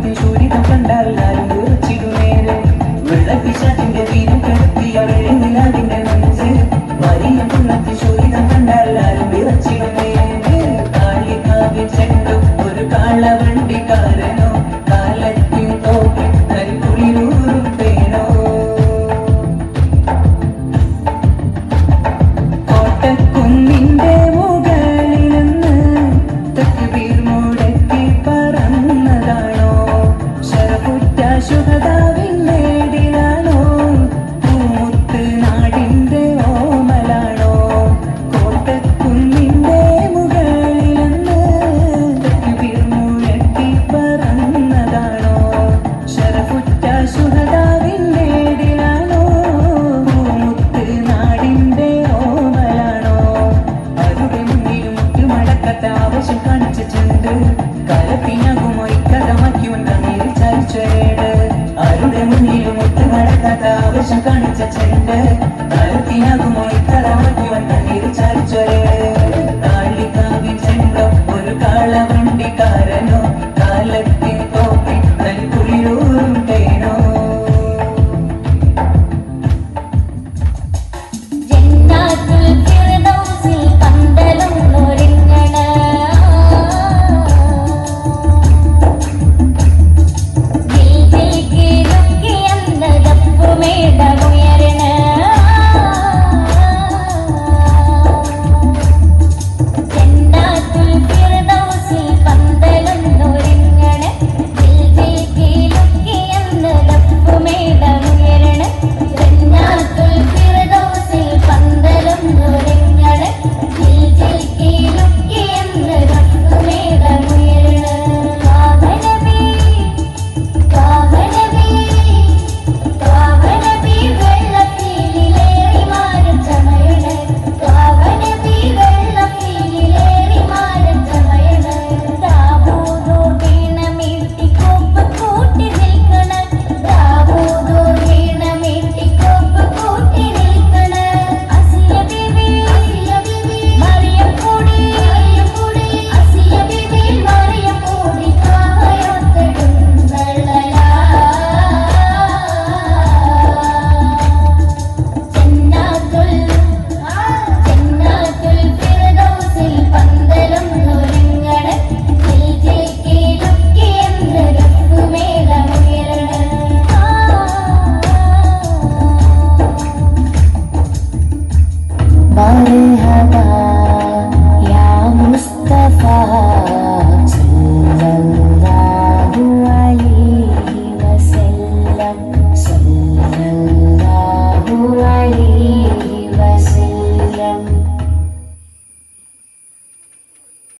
വെള്ളത്തിൽ സൂര്യതം കണ്ടാൽ ഞാനും വിറച്ചിടുനേരെ വെള്ളപ്പിശാറ്റിന്റെ വീരം കെടുത്തിയ വെള്ളിനിലാവിന്റെ മനസ്സ് വലിയ വെള്ളത്തിൽ സൂര്യതം കണ്ടാൽ ഞാനും വിറച്ചിടുനേരെ കാളികാവിൽ ചെണ്ടു ഒരു കാളവണ്ടിക്കാരനോ കാണിച്ചിട്ടുണ്ട് കലപ്പിനകുമൊരിക്കതമാക്കി ഉണ്ട നീൽ ചരിച്ചേട് ആരുടെ മുന്നിലും ഒത്തു നടക്കാത്ത ആവശ്യം കാണിച്ചിട്ടുണ്ട്